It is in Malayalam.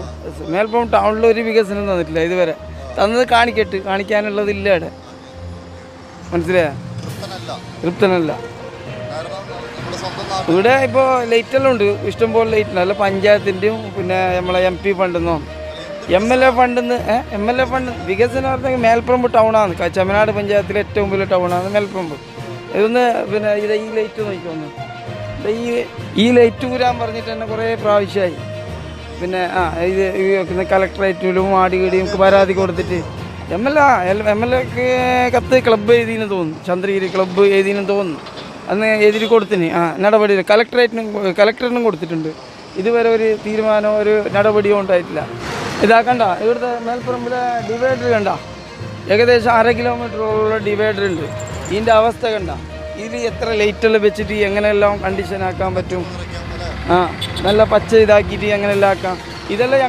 തന്നു മേൽപ്പം ടൗണിൽ ഒരു വികസനം തന്നിട്ടില്ല ഇതുവരെ. തന്നത് കാണിക്കട്ട് കാണിക്കാനുള്ളതില്ല അവിടെ. മനസ്സിലായ? തൃപ്തനല്ല. ഇവിടെ ഇപ്പോൾ ലൈറ്റെല്ലാം ഉണ്ട്. ഇഷ്ടംപോലെ ലൈറ്റ് ഉണ്ട്. അല്ല പഞ്ചായത്തിന്റെയും പിന്നെ നമ്മളെ എം പി ഫണ്ടെന്നോ. എം എൽ എ ഫണ്ടെന്ന് എം എൽ എ ഫണ്ട് വികസനം പറഞ്ഞെങ്കിൽ മേൽപ്പറമ്പ് ടൗണാണ് ചമനാട് പഞ്ചായത്തിലെ ഏറ്റവും വലിയ ടൗണാണ് മേൽപ്പറമ്പ്. ഇതൊന്ന് പിന്നെ ഇത് ഈ ലൈറ്റ് നോക്കിക്കൊന്ന് ഈ ഈ ലൈറ്റ് ഊരാൻ പറഞ്ഞിട്ട് തന്നെ കുറേ പ്രാവശ്യമായി. പിന്നെ ആ ഇത് വെക്കുന്ന കളക്ടറേറ്റിലും ആടികടിയും പരാതി കൊടുത്തിട്ട് M L A M L എക്ക് കത്ത് ക്ലബ്ബ് എഴുതിയെന്ന് തോന്നുന്നു. ചന്ദ്രഗിരി ക്ലബ്ബ് എഴുതിയെന്ന് തോന്നുന്നു. അന്ന് എഴുതി കൊടുത്തിന്. ആ നടപടി കളക്ടറേറ്റിനും കളക്ടറിനും കൊടുത്തിട്ടുണ്ട്. ഇതുവരെ ഒരു തീരുമാനമോ ഒരു നടപടിയോ ഉണ്ടായിട്ടില്ല. ഇതാ കണ്ട ഇവിടുത്തെ മേൽപ്പുറമ്പിലെ ഡിവൈഡർ കണ്ട? ഏകദേശം അര കിലോമീറ്ററോളം ഡിവൈഡർ ഉണ്ട്. ഇതിന്റെ അവസ്ഥ കണ്ട? ഇതിൽ എത്ര ലൈറ്റെല്ലാം വെച്ചിട്ട് എങ്ങനെയെല്ലാം കണ്ടീഷൻ ആക്കാൻ പറ്റും? നല്ല പച്ച ഇതാക്കിയിട്ട് അങ്ങനെ എല്ലാം ആക്കാം. ഇതെല്ലാം